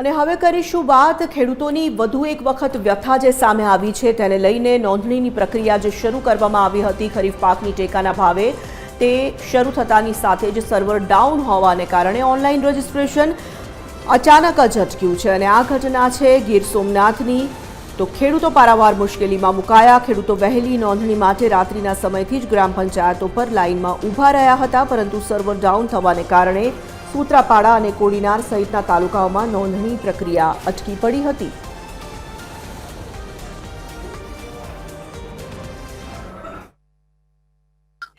અને હવે કરીશું વાત. ખેડૂતોની વધુ એક વખત વ્યથા જે સામે આવી છે તેને લઈને નોંધણીની પ્રક્રિયા જે શરૂ કરવામાં આવી હતી ખરીફ પાકની ટેકાના ભાવે, તે શરૂ થતાની સાથે જ સર્વર ડાઉન હોવાને કારણે ઓનલાઈન રજિસ્ટ્રેશન અચાનક જ અટક્યું છે અને આ ઘટના છે ગીર સોમનાથની. તો ખેડૂતો પારાવાર મુશ્કેલીમાં મુકાયા. ખેડૂતો વહેલી નોંધણી માટે રાત્રિના સમયથી જ ગ્રામ પંચાયતો પર લાઇનમાં ઊભા રહ્યા હતા, પરંતુ સર્વર ડાઉન થવાને કારણે સૂત્રાપાડા અને કોડીનાર સહિતના તાલુકાઓમાં નોંધણી પ્રક્રિયા અટકી પડી હતી.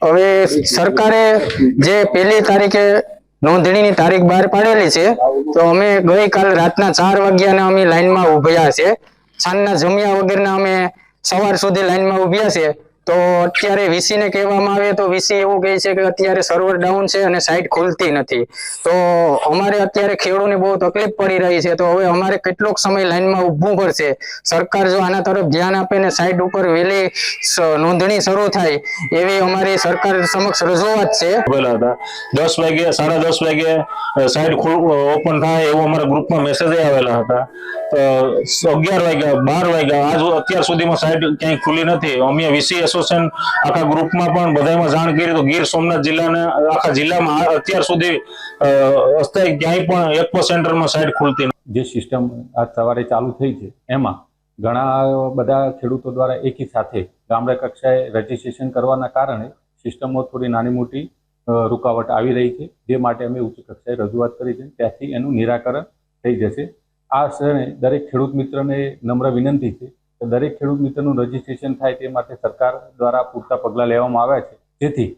હવે સરકારે જે પહેલી તારીખે નોંધણીની તારીખ બહાર પાડેલી છે, તો અમે ગઈકાલ રાતના ચાર વાગ્યાના અમે લાઈનમાં ઉભ્યા છે. સાંજના જમ્યા વગરના અમે સવાર સુધી લાઈનમાં ઉભ્યા છે. તો અત્યારે વીસી ને કહેવામાં આવે તો વીસી એવું કહે છે કે અત્યારે સર્વર ડાઉન છે અને સાઇટ ખુલતી નથી. તો અમારે અત્યારે ખેડૂતને બહુ તકલીફ પડી રહી છે. તો હવે અમારે કેટલોક સમય લાઈનમાં ઊભું પડશે. સરકાર જો આના તરફ ધ્યાન આપે ને સાઇટ ઉપર વહેલી નોંધણી શરૂ થાય, એવી અમારી સરકાર સમક્ષ રજૂઆત છે. દસ વાગે સાડા દસ વાગે સાઈડ ઓપન થાય એવું અમારા ગ્રુપમાં મેસેજ આવેલા હતા. અગિયાર વાગ્યા, બાર વાગ્યા, આજ અત્યાર સુધીમાં સાઈડ ક્યાંય ખુલી નથી. અમે વીસી એસોસિએશન આખા ગ્રુપમાં પણ બધામાં જાણ કરી તો ગીર સોમનાથ જિલ્લાના, આખા જિલ્લામાં અત્યાર સુધી અસ્થાયી ક્યાંય પણ એક પણ સેન્ટરમાં સાઈડ ખુલતી નથી. જે સિસ્ટમ આજ સવારે ચાલુ થઈ છે, એમાં ઘણા બધા ખેડૂતો દ્વારા એકી સાથે ગામડા કક્ષાએ રજીસ્ટ્રેશન કરવાના કારણે સિસ્ટમમાં થોડી નાની મોટી રૂકાવટ આવી રહી છે. જે માટે અમે ઉચ્ચ કક્ષાએ રજૂઆત કરી છે. ત્યાંથી એનું નિરાકરણ થઈ જશે. આ ક્ષણે દરેક ખેડૂત મિત્રને નમ્ર વિનંતી છે કે દરેક ખેડૂત મિત્રનું રજીસ્ટ્રેશન થાય તે માટે સરકાર દ્વારા પૂરતા પગલાં લેવામાં આવ્યા છે. જેથી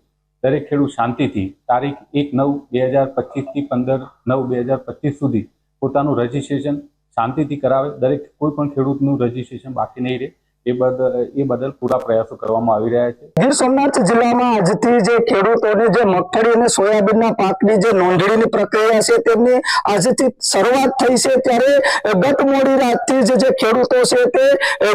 દરેક ખેડૂત શાંતિથી તારીખ એક નવ બે હજાર પચીસથી પંદર નવ બે હજાર પચીસ સુધી પોતાનું રજીસ્ટ્રેશન શાંતિથી કરાવે. દરેક કોઈ પણ ખેડૂતનું રજીસ્ટ્રેશન બાકી નહીં રહે. એ બદલ એ છે.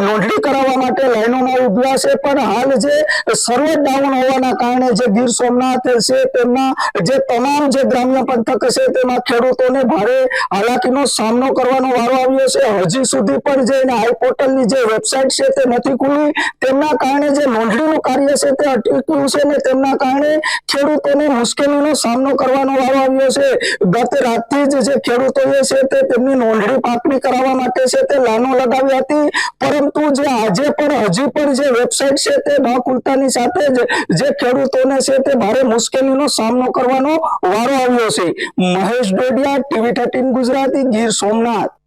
નોંધણી કરાવવા માટે લાઈનોમાં ઉભ્યા છે. પણ હાલ જે સર્વ ડાઉન હોવાના કારણે જે ગીર સોમનાથ છે તેમના જે તમામ જે ગ્રામ્ય પંથક છે તેમાં ખેડૂતોને ભારે હાલાકીનો સામનો કરવાનો વારો આવ્યો છે. હજી સુધી પણ જે હાઈપોર્ટલની જે વેબસાઇટ છે તે નથી ખુલી. તેમના કારણે જે નોંધણીનું કાર્ય છે તે અટક્યું છે અને તેમના કારણે ખેડૂતોને મુશ્કેલીનો સામનો કરવાનો વારો આવ્યો છે. ગત રાતથી જ ખેડૂતોએ છે તે તેમની નોંધણી પાકની કરાવવા માટે છે તે લાનો લગાવી હતી. પરંતુ જે આજે પણ હજી પણ જે વેબસાઇટ છે તે ન ખુલતાની સાથે જ જે ખેડૂતોને છે તે ભારે મુશ્કેલીનો સામનો કરવાનો વારો આવ્યો છે. Mahesh Dodiya, TV thirteen Gujarati, Gir Somnath.